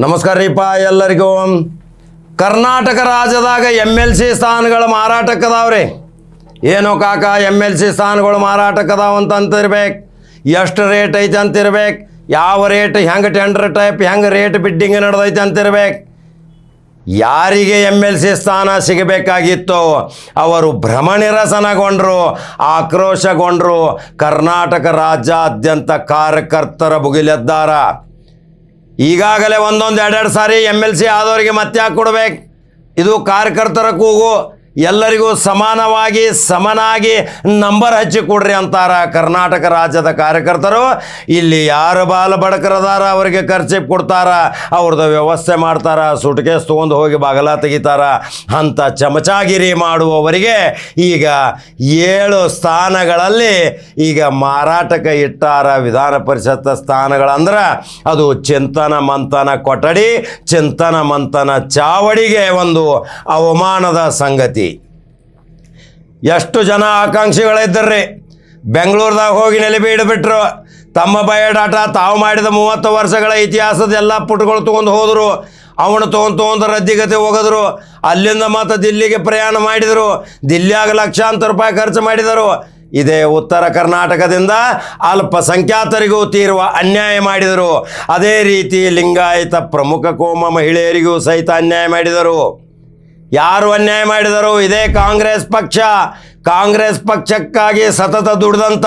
ನಮಸ್ಕಾರ ರೀಪ ಎಲ್ಲರಿಗೂ. ಕರ್ನಾಟಕ ರಾಜ್ಯದಾಗ ಎಂ ಎಲ್ ಸಿ ಸ್ಥಾನಗಳು ಮಾರಾಟಕ್ಕದಾವ್ರಿ. ಏನು ಕಾಕ ಎಂ ಎಲ್ ಸಿ ಸ್ಥಾನಗಳು ಮಾರಾಟಕ್ಕದಾವ ಅಂತ ಅಂತಿರ್ಬೇಕು ಎಷ್ಟು ರೇಟ್ ಐತೆ ಅಂತಿರ್ಬೇಕು. ಯಾವ ರೇಟ್, ಹೆಂಗೆ ಟೆಂಡರ್ ಟೈಪ್ ಹೆಂಗೆ ರೇಟ್ ಬಿಡ್ಡಿಂಗ್ ನಡೆದೈತೆ ಅಂತಿರ್ಬೇಕು. ಯಾರಿಗೆ ಎಂ ಎಲ್ ಸಿ ಸ್ಥಾನ ಸಿಗಬೇಕಾಗಿತ್ತು, ಅವರು ಭ್ರಮನಿರಸನಗೊಂಡರು, ಆಕ್ರೋಶಗೊಂಡರು, ಕರ್ನಾಟಕ ರಾಜ್ಯಾದ್ಯಂತ ಕಾರ್ಯಕರ್ತರ ಭುಗಿಲೆದ್ದಾರ. ಈಗಾಗಲೇ ಒಂದೊಂದು ಎರಡೆರಡು ಸಾರಿ ಎಂ ಎಲ್ ಸಿ ಆದವರಿಗೆ ಮತ್ತೆ ಯಾಕೆ ಕೊಡ್ಬೇಕು. ಇದು ಕಾರ್ಯಕರ್ತರ ಕೂಗು. ಎಲ್ಲರಿಗೂ ಸಮಾನವಾಗಿ, ಸಮನಾಗಿ ನಂಬರ್ ಹಚ್ಚಿ ಕೊಡ್ರಿ ಅಂತಾರ ಕರ್ನಾಟಕ ರಾಜ್ಯದ ಕಾರ್ಯಕರ್ತರು. ಇಲ್ಲಿ ಯಾರು ಬಾಲ ಬಡಕರದಾರ, ಅವರಿಗೆ ಖರ್ಚಿ ಕೊಡ್ತಾರ, ಅವ್ರದ್ದು ವ್ಯವಸ್ಥೆ ಮಾಡ್ತಾರ, ಸುಟ್ಕೇಸ್ ತೊಗೊಂಡು ಹೋಗಿ ಬಾಗಲ ತೆಗಿತಾರ, ಅಂತ ಚಮಚಾಗಿರಿ ಮಾಡುವವರಿಗೆ ಈಗ ಏಳು ಸ್ಥಾನಗಳಲ್ಲಿ ಈಗ ಮಾರಾಟಕ್ಕೆ ಇಟ್ಟಾರ ವಿಧಾನ ಪರಿಷತ್ ಸ್ಥಾನಗಳಂದ್ರೆ ಅದು ಚಿಂತನ ಮಂಥನ ಕೊಠಡಿ, ಚಿಂತನ ಮಂಥನ ಚಾವಡಿಗೆ ಒಂದು ಅವಮಾನದ ಸಂಗತಿ. ಎಷ್ಟು ಜನ ಆಕಾಂಕ್ಷಿಗಳಿದ್ದರ್ರಿ ಬೆಂಗಳೂರದಾಗ ಹೋಗಿ ನೆಲೆಬಿ ಬಿಟ್ರು ತಮ್ಮ ಬಯೋಡಾಟ ತಾವು ಮಾಡಿದ ಮೂವತ್ತು ವರ್ಷಗಳ ಇತಿಹಾಸದ ಎಲ್ಲ ಪುಟಗಳು ತೊಗೊಂಡು ಹೋದರು. ಅವನು ತೊಗೊಂಡು ತೊಗೊಂಡು ರದ್ದಿಗತೆ ಹೋಗಿದ್ರು. ಅಲ್ಲಿಂದ ಮತ್ತು ದಿಲ್ಲಿಗೆ ಪ್ರಯಾಣ ಮಾಡಿದರು. ದಿಲ್ಲಿಯಾಗ ಲಕ್ಷಾಂತರ ರೂಪಾಯಿ ಖರ್ಚು ಮಾಡಿದರು. ಇದೇ ಉತ್ತರ ಕರ್ನಾಟಕದಿಂದ ಅಲ್ಪಸಂಖ್ಯಾತರಿಗೂ ತೀರುವ ಅನ್ಯಾಯ ಮಾಡಿದರು. ಅದೇ ರೀತಿ ಲಿಂಗಾಯತ ಪ್ರಮುಖ ಕೋಮ ಮಹಿಳೆಯರಿಗೂ ಸಹಿತ ಅನ್ಯಾಯ ಮಾಡಿದರು. ಯಾರು ಅನ್ಯಾಯ ಮಾಡಿದರು ಇದೇ ಕಾಂಗ್ರೆಸ್ ಪಕ್ಷ. ಕಾಂಗ್ರೆಸ್ ಪಕ್ಷಕ್ಕಾಗಿ ಸತತ ದುಡಿದಂಥ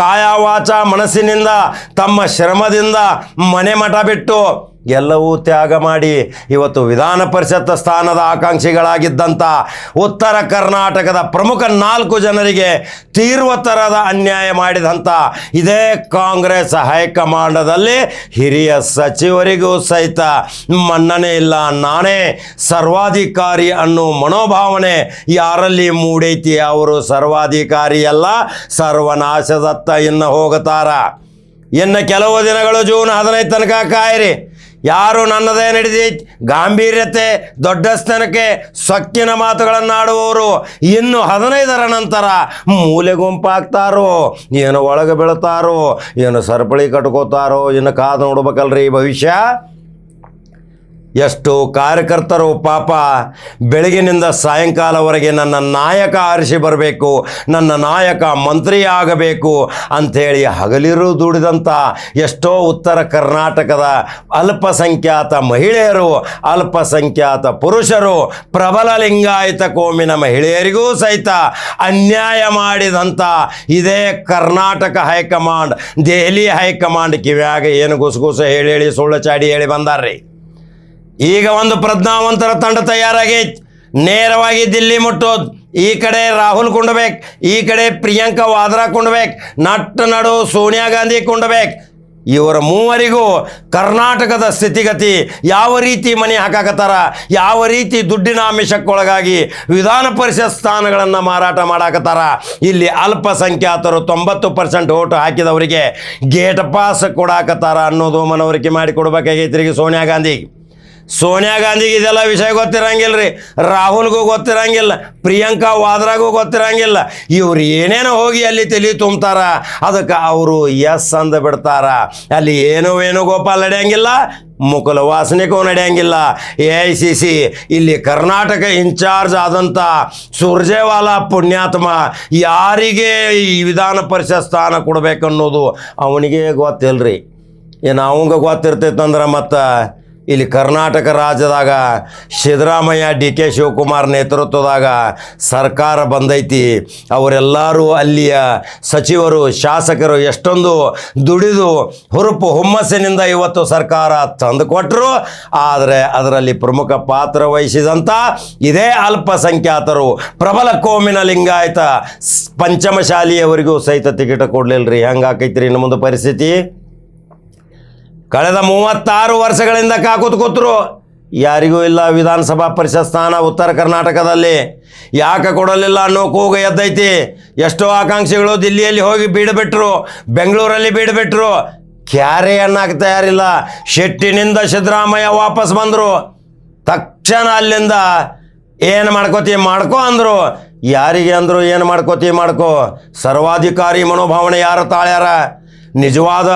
ಕಾಯವಾಚ ಮನಸ್ಸಿನಿಂದ, ತಮ್ಮ ಶ್ರಮದಿಂದ ಮನೆ ಮಠ ಬಿಟ್ಟು ಎಲ್ಲವೂ ತ್ಯಾಗ ಮಾಡಿ ಇವತ್ತು ವಿಧಾನ ಪರಿಷತ್ ಸ್ಥಾನದ ಆಕಾಂಕ್ಷಿಗಳಾಗಿದ್ದಂಥ ಉತ್ತರ ಕರ್ನಾಟಕದ ಪ್ರಮುಖ ನಾಲ್ಕು ಜನರಿಗೆ ತೀವ್ರ ಥರದ ಅನ್ಯಾಯ ಮಾಡಿದಂಥ ಇದೇ ಕಾಂಗ್ರೆಸ್ ಹೈಕಮಾಂಡದಲ್ಲಿ ಹಿರಿಯ ಸಚಿವರಿಗೂ ಸಹಿತ ಮನ್ನಣೆ ಇಲ್ಲ. ನಾನೇ ಸರ್ವಾಧಿಕಾರಿ ಅನ್ನೋ ಮನೋಭಾವನೆ ಯಾರಲ್ಲಿ ಮೂಡೈತಿ? ಅವರು ಸರ್ವಾಧಿಕಾರಿ ಅಲ್ಲ, ಸರ್ವನಾಶದತ್ತ ಇನ್ನು ಹೋಗುತ್ತಾರ ಇನ್ನು ಕೆಲವು ದಿನಗಳು ಜೂನ್ ಹದಿನೈದು ತನಕ ಕಾಯಿರಿ. ಯಾರು ನನ್ನದೇ ನಡೆದಿ ಗಾಂಭೀರ್ಯತೆ ದೊಡ್ಡ ಸ್ಥಾನಕ್ಕೆ ಸೊಕ್ಕಿನ ಮಾತುಗಳನ್ನಾಡುವವರು ಇನ್ನು ಹದಿನೈದರ ನಂತರ ಮೂಲೆ ಗುಂಪಾಗ್ತಾರೋ, ಏನು ಒಳಗೆ ಬೀಳ್ತಾರೋ, ಏನು ಸರಪಳಿ ಕಟ್ಕೋತಾರೋ, ಇನ್ನು ಕಾದು ನೋಡ್ಬೇಕಲ್ರಿ ಭವಿಷ್ಯ? ಎಷ್ಟು ಕಾರ್ಯಕರ್ತರು ಪಾಪ ಬೆಳಗಿನಿಂದ ಸಾಯಂಕಾಲವರೆಗೆ ನನ್ನ ನಾಯಕ ಆರಿಸಿ ಬರಬೇಕು, ನನ್ನ ನಾಯಕ ಮಂತ್ರಿ ಆಗಬೇಕು ಅಂಥೇಳಿ ಹಗಲಿರು ದುಡಿದಂಥ ಎಷ್ಟೋ ಉತ್ತರ ಕರ್ನಾಟಕದ ಅಲ್ಪಸಂಖ್ಯಾತ ಮಹಿಳೆಯರು, ಅಲ್ಪಸಂಖ್ಯಾತ ಪುರುಷರು, ಪ್ರಬಲ ಲಿಂಗಾಯತ ಕೋಮಿನ ಮಹಿಳೆಯರಿಗೂ ಸಹಿತ ಅನ್ಯಾಯ ಮಾಡಿದಂಥ ಇದೇ Karnataka high command, Delhi high command ಕಿವ್ಯಾಗ ಏನು ಗುಸುಗುಸು ಹೇಳಿ ಹೇಳಿ ಸುಳ್ಳು ಚಾಡಿ ಹೇಳಿ ಬಂದಾರ್ರಿ. ಈಗ ಒಂದು ಪ್ರಜ್ಞಾವಂತರ ತಂಡ ತಯಾರಾಗೈತಿ ನೇರವಾಗಿ ದಿಲ್ಲಿ ಮುಟ್ಟೋದು. ಈ ಕಡೆ ರಾಹುಲ್ ಕುಂಡ್ಬೇಕು, ಈ ಕಡೆ ಪ್ರಿಯಾಂಕಾ ವಾದ್ರಾ ಕುಂಡಬೇಕ್ ನಟ್ಟ ನಡು ಸೋನಿಯಾ ಗಾಂಧಿ ಕುಂಡ್ಬೇಕು. ಇವರ ಮೂವರಿಗೂ ಕರ್ನಾಟಕದ ಸ್ಥಿತಿಗತಿ ಯಾವ ರೀತಿ ಮನೆ ಹಾಕಾಕತ್ತಾರ, ಯಾವ ರೀತಿ ದುಡ್ಡಿನ ಆಮಿಷಕ್ಕೊಳಗಾಗಿ ವಿಧಾನ ಪರಿಷತ್ ಸ್ಥಾನಗಳನ್ನು ಮಾರಾಟ ಮಾಡಾಕತ್ತಾರ. ಇಲ್ಲಿ ಅಲ್ಪಸಂಖ್ಯಾತರು ತೊಂಬತ್ತು ಪರ್ಸೆಂಟ್ ಓಟು ಹಾಕಿದವರಿಗೆ ಗೇಟ್ ಪಾಸ್ ಕೊಡಾಕತ್ತಾರ ಅನ್ನೋದು ಮನವರಿಕೆ ಮಾಡಿ ಕೊಡ್ಬೇಕಾಗೈತ್ರಿ ಈಗ ಸೋನಿಯಾ ಗಾಂಧಿ. ಸೋನಿಯಾ ಗಾಂಧಿಗೆ ಇದೆಲ್ಲ ವಿಷಯ ಗೊತ್ತಿರಂಗಿಲ್ಲ ರೀ ರಾಹುಲ್ಗೂ ಗೊತ್ತಿರಂಗಿಲ್ಲ, ಪ್ರಿಯಾಂಕಾ ವಾದ್ರಾಗೂ ಗೊತ್ತಿರಂಗಿಲ್ಲ. ಇವ್ರು ಏನೇನೋ ಹೋಗಿ ಅಲ್ಲಿ ತಲೆ ತುಂಬ್ತಾರ, ಅದಕ್ಕೆ ಅವರು ಎಸ್ ಅಂದ ಬಿಡ್ತಾರ. ಅಲ್ಲಿ ಏನೋ ಏನೋ ಗೋಪಾಲ್ ನಡೆಯಂಗಿಲ್ಲ, ಮುಕುಲ ವಾಸನೆಗೂ ನಡೆಯಂಗಿಲ್ಲ. ಎ ಐ ಸಿ ಸಿ, ಇಲ್ಲಿ ಕರ್ನಾಟಕ ಇನ್ಚಾರ್ಜ್ ಆದಂಥ ಸುರ್ಜೇವಾಲಾ ಪುಣ್ಯಾತ್ಮ ಯಾರಿಗೆ ಈ ವಿಧಾನ ಪರಿಷತ್ ಸ್ಥಾನ ಕೊಡ್ಬೇಕನ್ನೋದು ಅವನಿಗೆ ಗೊತ್ತಿಲ್ಲರಿ ಏನು ಅವಂಗ ಗೊತ್ತಿರ್ತೈತಂದ್ರೆ ಮತ್ತು ಇಲ್ಲಿ ಕರ್ನಾಟಕ ರಾಜ್ಯದಾಗ ಸಿದ್ದರಾಮಯ್ಯ ಡಿ ಕೆ ಶಿವಕುಮಾರ್ ನೇತೃತ್ವದಾಗ ಸರ್ಕಾರ ಬಂದೈತಿ. ಅವರೆಲ್ಲರೂ ಅಲ್ಲಿಯ ಸಚಿವರು, ಶಾಸಕರು ಎಷ್ಟೊಂದು ದುಡಿದು ಹುರುಪು ಹುಮ್ಮಸ್ಸಿನಿಂದ ಇವತ್ತು ಸರ್ಕಾರ ತಂದು ಕೊಟ್ಟರು ಆದರೆ ಅದರಲ್ಲಿ ಪ್ರಮುಖ ಪಾತ್ರ ವಹಿಸಿದಂಥ ಇದೇ ಅಲ್ಪಸಂಖ್ಯಾತರು. ಪ್ರಬಲ ಕೋಮಿನ ಲಿಂಗಾಯತ ಪಂಚಮಶಾಲಿಯವರಿಗೂ ಸಹಿತ ಟಿಕೆಟ್ ಕೊಡ್ಲಿಲ್ರಿ. ಹೆಂಗಾಕೈತ್ರಿ ಇನ್ನು ಮುಂದೆ ಪರಿಸ್ಥಿತಿ? ಕಳೆದ ಮೂವತ್ತಾರು ವರ್ಷಗಳಿಂದ ಕಾಕೂತ್ ಕೂತರು. ಯಾರಿಗೂ ಇಲ್ಲ ವಿಧಾನಸಭಾ ಪರಿಷತ್ ಸ್ಥಾನ ಉತ್ತರ ಕರ್ನಾಟಕದಲ್ಲಿ. ಯಾಕೆ ಕೊಡಲಿಲ್ಲ ಅನ್ನೋ ಕೂಗು ಎದ್ದೈತಿ. ಎಷ್ಟೋ ಆಕಾಂಕ್ಷಿಗಳು ದಿಲ್ಲಿಯಲ್ಲಿ ಹೋಗಿ ಬೀಡಬಿಟ್ರು, ಬೆಂಗಳೂರಲ್ಲಿ ಬೀಡ್ಬಿಟ್ರು. ಕ್ಯಾರೆ ಅನ್ನಕ್ಕೆ ತಯಾರಿಲ್ಲ. ಶೆಟ್ಟಿನಿಂದ ಸಿದ್ದರಾಮಯ್ಯ ವಾಪಸ್ ಬಂದರು. ತಕ್ಷಣ ಅಲ್ಲಿಂದ ಏನು ಮಾಡ್ಕೋತಿ ಮಾಡ್ಕೋ ಅಂದರು. ಯಾರಿಗೆ ಅಂದರು ಏನು ಮಾಡ್ಕೋತಿ ಮಾಡ್ಕೋ. ಸರ್ವಾಧಿಕಾರಿ ಮನೋಭಾವನೆ ಯಾರು ತಾಳ್ಯಾರ? ನಿಜವಾದ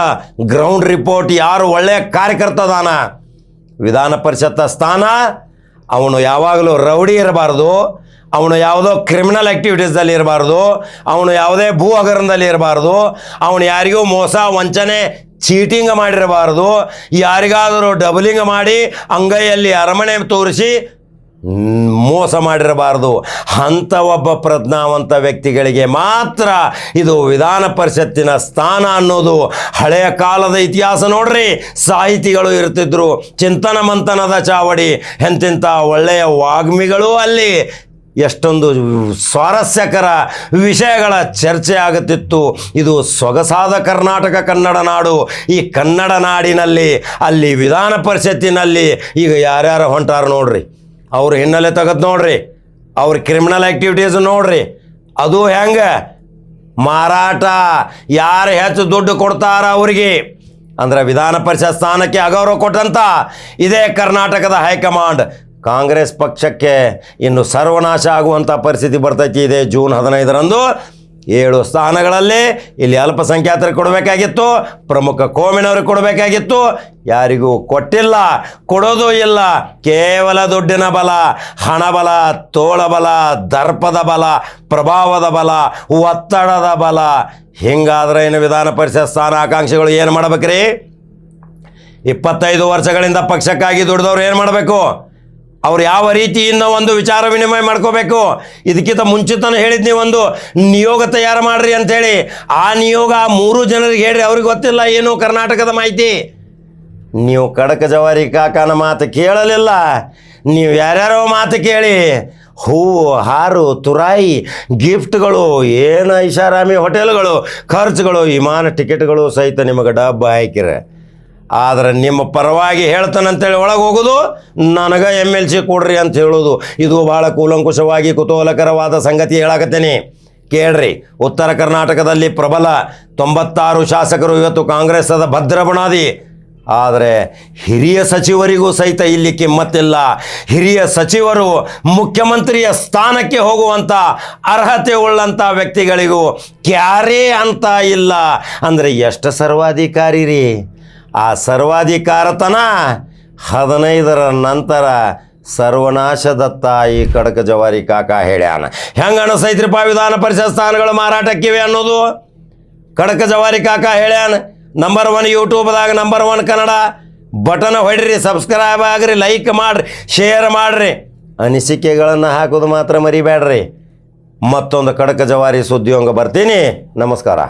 ಗ್ರೌಂಡ್ ರಿಪೋರ್ಟ್ ಯಾರು ಒಳ್ಳೆಯ ಕಾರ್ಯಕರ್ತದಾನ? ವಿಧಾನ ಪರಿಷತ್ತ ಸ್ಥಾನ, ಅವನು ಯಾವಾಗಲೂ ರೌಡಿ ಇರಬಾರ್ದು, ಅವನು ಯಾವುದೋ ಕ್ರಿಮಿನಲ್ ಆ್ಯಕ್ಟಿವಿಟೀಸ್ದಲ್ಲಿ ಇರಬಾರ್ದು, ಅವನು ಯಾವುದೇ ಭೂ ಹಗರಣದಲ್ಲಿ ಇರಬಾರ್ದು, ಅವನು ಯಾರಿಗೂ ಮೋಸ, ವಂಚನೆ ಚೀಟಿಂಗ್ ಮಾಡಿರಬಾರ್ದು, ಯಾರಿಗಾದರೂ ಡಬಲಿಂಗ್ ಮಾಡಿ ಅಂಗೈಯಲ್ಲಿ ಅರಮನೆ ತೋರಿಸಿ ಮೋಸ ಮಾಡಿರಬಾರದು. ಅಂತ ಒಬ್ಬ ಪ್ರಜ್ಞಾವಂತ ವ್ಯಕ್ತಿಗಳಿಗೆ ಮಾತ್ರ ಇದು ವಿಧಾನ ಪರಿಷತ್ತಿನ ಸ್ಥಾನ ಅನ್ನೋದು. ಹಳೆಯ ಕಾಲದ ಇತಿಹಾಸ ನೋಡ್ರಿ, ಸಾಹಿತಿಗಳು ಇರ್ತಿದ್ರು ಚಿಂತನ ಮಂಥನದ ಚಾವಡಿ, ಎಂತೆಂಥ ಒಳ್ಳೆಯ ವಾಗ್ಮಿಗಳು ಅಲ್ಲಿ. ಎಷ್ಟೊಂದು ಸ್ವಾರಸ್ಯಕರ ವಿಷಯಗಳ ಚರ್ಚೆ ಆಗುತ್ತಿತ್ತು. ಇದು ಸೊಗಸಾದ ಕರ್ನಾಟಕ ಕನ್ನಡ ನಾಡು. ಈ ಕನ್ನಡ ನಾಡಿನಲ್ಲಿ, ಅಲ್ಲಿ ವಿಧಾನ ಪರಿಷತ್ತಿನಲ್ಲಿ ಈಗ ಯಾರ್ಯಾರು ಹೊಂಟಾರ ನೋಡ್ರಿ. ಅವ್ರ ಹಿನ್ನೆಲೆ ತೆಗೆದು ನೋಡ್ರಿ. ಅವ್ರ ಕ್ರಿಮಿನಲ್ ಆ್ಯಕ್ಟಿವಿಟೀಸ್ ನೋಡ್ರಿ. ಅದು ಹೆಂಗೆ? ಮಾರಾಟ. ಯಾರು ಹೆಚ್ಚು ದುಡ್ಡು ಕೊಡ್ತಾರ ಅವರಿಗೆ? ಅಂದ್ರೆ ವಿಧಾನ ಪರಿಷತ್ ಸ್ಥಾನಕ್ಕೆ ಅಗೌರವ ಕೊಟ್ಟಂತ ಇದೇ ಕರ್ನಾಟಕದ ಹೈಕಮಾಂಡ್. ಕಾಂಗ್ರೆಸ್ ಪಕ್ಷಕ್ಕೆ ಇನ್ನು ಸರ್ವನಾಶ ಆಗುವಂಥ ಪರಿಸ್ಥಿತಿ ಬರ್ತೈತಿ ಇದೆ ಜೂನ್ ಹದಿನೈದರಂದು. ಏಳು ಸ್ಥಾನಗಳಲ್ಲಿ ಇಲ್ಲಿ ಅಲ್ಪಸಂಖ್ಯಾತರಿಗೆ ಕೊಡಬೇಕಾಗಿತ್ತು, ಪ್ರಮುಖ ಕೋಮಿನವ್ರಿಗೆ ಕೊಡಬೇಕಾಗಿತ್ತು. ಯಾರಿಗೂ ಕೊಟ್ಟಿಲ್ಲ, ಕೊಡೋದು ಇಲ್ಲ. ಕೇವಲ ದುಡ್ಡಿನ ಬಲ ಹಣಬಲ ತೋಳಬಲ ದರ್ಪದ ಬಲ, ಪ್ರಭಾವದ ಬಲ, ಒತ್ತಡದ ಬಲ. ಹಿಂಗಾದ್ರೆ ಏನು ವಿಧಾನ ಪರಿಷತ್ ಸ್ಥಾನ ಆಕಾಂಕ್ಷಿಗಳು ಏನು ಮಾಡ್ಬೇಕ್ರಿ? ಇಪ್ಪತ್ತೈದು ವರ್ಷಗಳಿಂದ ಪಕ್ಷಕ್ಕಾಗಿ ದುಡಿದವ್ರು ಏನು ಮಾಡಬೇಕು? ಅವ್ರು ಯಾವ ರೀತಿಯಿಂದ ಒಂದು ವಿಚಾರ ವಿನಿಮಯ ಮಾಡ್ಕೋಬೇಕು? ಇದಕ್ಕಿಂತ ಮುಂಚಿತನ ಹೇಳಿದ್ನಿ ಒಂದು ನಿಯೋಗ ತಯಾರು ಮಾಡ್ರಿ ಅಂಥೇಳಿ ಆ ನಿಯೋಗ ಮೂರು ಜನರಿಗೆ ಹೇಳ್ರಿ, ಅವ್ರಿಗೆ ಗೊತ್ತಿಲ್ಲ ಏನು ಕರ್ನಾಟಕದ ಮಾಹಿತಿ. ನೀವು ಕಡಕ ಜವಾರಿ ಕಾಕನ ಮಾತು ಕೇಳಲಿಲ್ಲ. ನೀವು ಯಾರ್ಯಾರೋ ಮಾತು ಕೇಳಿ. ಹೂವು, ಹಾರು, ತುರಾಯಿ, ಗಿಫ್ಟ್ಗಳು, ಏನು ಐಷಾರಾಮಿ ಹೋಟೆಲ್ಗಳು, ಖರ್ಚುಗಳು, ವಿಮಾನ ಟಿಕೆಟ್ಗಳು ಸಹಿತ ನಿಮಗೆ ಡಬ್ಬ ಹಾಕಿರೆ. ಆದ್ರೆ ನಿಮ್ಮ ಪರವಾಗಿ ಹೇಳ್ತಾನಂತೇಳಿ ಒಳಗೆ ಹೋಗೋದು, ನನಗೆ ಎಂ ಎಲ್ ಸಿ ಕೊಡ್ರಿ ಅಂತ ಹೇಳೋದು. ಇದು ಭಾಳ ಕೂಲಂಕುಷವಾಗಿ, ಕುತೂಹಲಕರವಾದ ಸಂಗತಿ ಹೇಳಾಕತ್ತೇನೆ. ಕೇಳ್ರಿ, ಉತ್ತರ ಕರ್ನಾಟಕದಲ್ಲಿ ಪ್ರಬಲ ತೊಂಬತ್ತಾರು ಶಾಸಕರು ಇವತ್ತು ಕಾಂಗ್ರೆಸ್ಸದ ಭದ್ರ ಬುನಾದಿ ಆದರೆ ಹಿರಿಯ ಸಚಿವರಿಗೂ ಸಹಿತ ಇಲ್ಲಿ ಕಿಮ್ಮತ್ತಿಲ್ಲ. ಹಿರಿಯ ಸಚಿವರು ಮುಖ್ಯಮಂತ್ರಿಯ ಸ್ಥಾನಕ್ಕೆ ಹೋಗುವಂಥ ಅರ್ಹತೆ ಉಳ್ಳಂಥ ವ್ಯಕ್ತಿಗಳಿಗೂ ಕ್ಯಾರೇ ಅಂತ ಇಲ್ಲ. ಅಂದರೆ ಎಷ್ಟು ಸರ್ವಾಧಿಕಾರಿ ರೀ ಆ ಸರ್ವಾಧಿಕಾರತನ ಹದಿನೈದರ ನಂತರ ಸರ್ವನಾಶದತ್ತ ಈ ಕಡಕ ಜವಾರಿ ಕಾಕ ಹೇಳ್ಯಾನ. ಹೆಂಗೆ ಅನಿಸೈತ್ರಿಪ್ಪ ವಿಧಾನ ಪರಿಷತ್ ಸ್ಥಾನಗಳು ಮಾರಾಟಕ್ಕಿವೆ ಅನ್ನೋದು? ಕಡಕ ಜವಾರಿ ಕಾಕ ಹೇಳ್ಯಾನ ನಂಬರ್ ಒನ್ ಯೂಟ್ಯೂಬ್ದಾಗ ನಂಬರ್ ಒನ್ ಕನ್ನಡ ಬಟನ್ ಹೊಡ್ರಿ ಸಬ್ಸ್ಕ್ರೈಬ್ ಆಗ್ರಿ ಲೈಕ್ ಮಾಡ್ರಿ ಶೇರ್ ಮಾಡ್ರಿ. ಅನಿಸಿಕೆಗಳನ್ನು ಹಾಕೋದು ಮಾತ್ರ ಮರಿಬೇಡ್ರಿ ಮತ್ತೊಂದು ಕಡಕ ಜವಾರಿ ಸುದ್ದಿಯೊಂಗ ಬರ್ತೀನಿ. ನಮಸ್ಕಾರ.